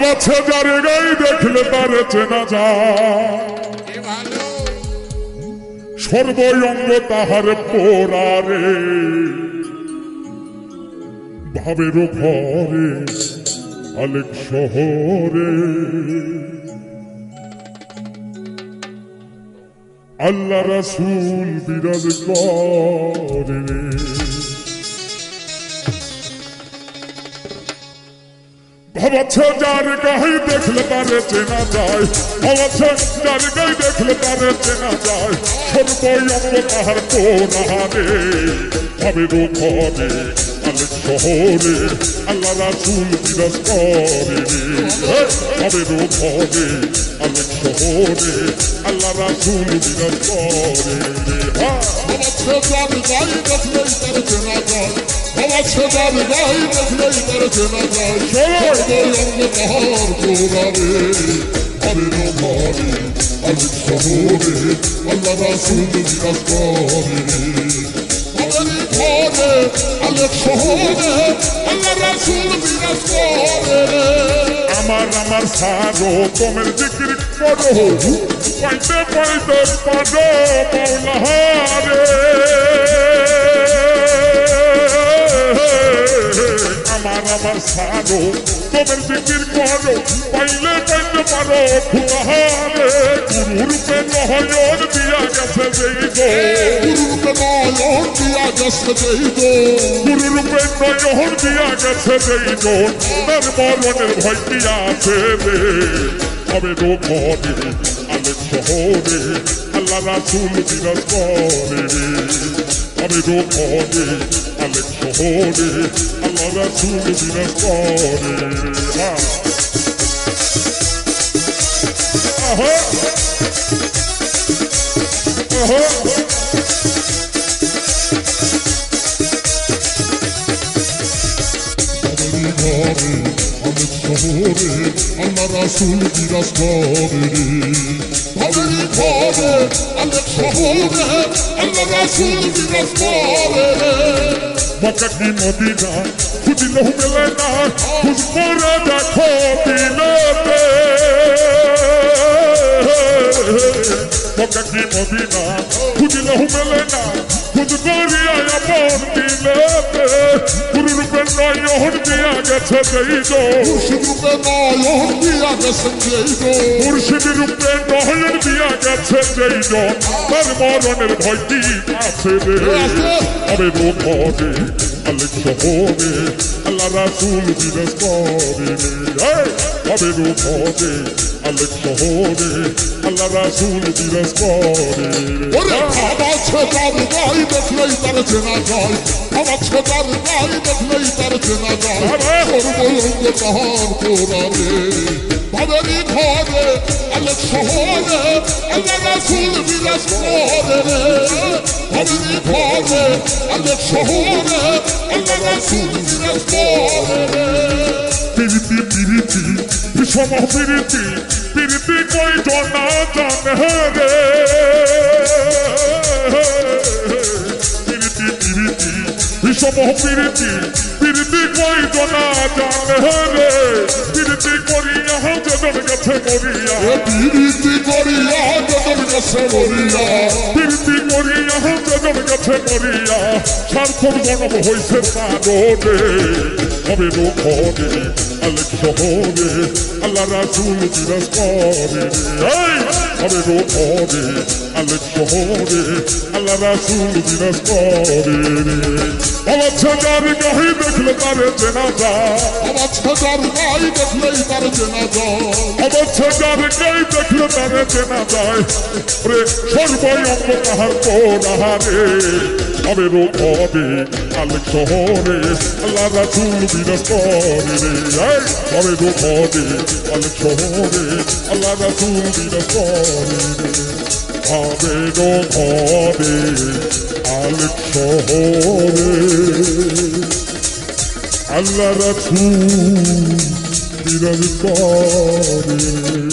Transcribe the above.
বাবা ছেদার গাই দেখলে তার চেনা সর্বঙ্গ তাহার পোড়ারে, ভাবের ঘরে শহরে। আল্লাহ রাসুল বিরাজ করে ভাবাচ্ছে যার গাই দেখলে তারে চেনা যায়। ভাবাচ্ছে যার গাই দেখলে তারে চেনা যায়। সর্বঙ্গ তাহার কোনারে ভাবে রূপরে আলেক শহরে আল্লাহ রাসুল বিরাজ করে রে ভাবে রূপরে আলেক শহরে আল্লাহ রাসুল বিরাজ করে রে আমার ছেদার গাই দেখলেই তার চেনা যায়। আমার ছেদার গাই দেখলেই তার চেনা যায়। সর্বঙ্গ তাহার গোড়ারে হরে রমারে আজ শহরে আল্লাহ রাসুল বিরাজ করে আমাদের আলেক শহরে আল্লাহ রাসুল বিরাজ করে আমার আমার সারো তোমের জিকির করো। পাইতে পাইতে পারো মৌলাহারে আমার আমার সারো তোমের জিকির করো পাইলে পাইতে পারো ফুলাহারে গুরুরূপে নহয়ন দিয়া গেছে যেই গো গুরুরূপে নয়ন দিয়া গেছে যেই গো গুরুরূপে নয়ন দিয়া গেছে যেই গো তার মরণের ভয় কি আছে রে হবে রো ঘরে আলেক শহরে আল্লাহ রাসুল বিরাজ করে রে হবে রো ঘরে আলেক শহরে আল্লাহ রাসুল বিরাজ করে ঘরে অনেক শহরে আল্লাহ রাসুল বিরাজ করে আমাদের ঘরে অনেক শহরে আল্লাহ রাসুল বিরাজ করে কি মদিনা খুঁজিলেও মেলে না খুঁজ করে দেখো দিলতে মক্কা কি মদিনা খুঁজিলেও মেলে না খুঁজ করিয়া আপন দিলতে গুরু রূপে নয়ন দিয়া গেছে যেই গো মুর্শিদরূপে নয়ন দিয়া গেছেন যেই গো মুর্শিদ রূপে নয়ন দিয়া গেছে যেই গো তার মরণের ভয় কি আছে রে আছে। হবে রূপ হবে আলেক শহরে আল্লাহ রাসুল বিরাজ করে। ওরে আমার ছেদার গাই দেখলেই তার চেনা যায়। আমার ছেদার গাই দেখলেই তার চেনা যায়। সর্বঙ্গ তাহার কোরারে ভাবেরি ঘরে আলেক শহরে আল্লাহ রাসুল বিরাজ করে ভাবেরি ঘরে আলেক শহরে আল্লাহ রাসুল বিরাজ করে বিষম পিরিতি পিরিতি কই জনা জানে রে? পিরিতি পিরিতি বিষম পিরিতি পিরিতি কই জনা জানে রে? পিরিতি করিয়া যেজন গেছে মরিয়া এ পিরিতি করিয়া যতন গেছে মরিয়া পিরিতি করিয়া যেজন গেছে মরিয়া সার্থক জনম হইছে পাগলে হবে রূপরে আলেক শহরে আল্লাহ রাসুল বিরাজ করে এই হবে রূপরে আলেক শহরে আল্লাহ রাসুল বিরাজ করে আমার ছেদার গাহি দেখলে তারে চেনা যায় আমার ছেদার গাই দেখলেই তার চেনা যায় আমার ছেদার গাই দেখলে তারে চেনা যায় রে সর্বঙ্গ তাহার কোনাহারে হবে রূপ হবে আলেক শহরে আল্লাহ রাসুল বিরাজ করে রে এই হবে রূপ হবে আলেক শহরে আল্লাহ রাসুল বিরাজ করে রে হবে রূপ হবে আলেক শহরে আল্লাহ রাসুল বিরাজ করে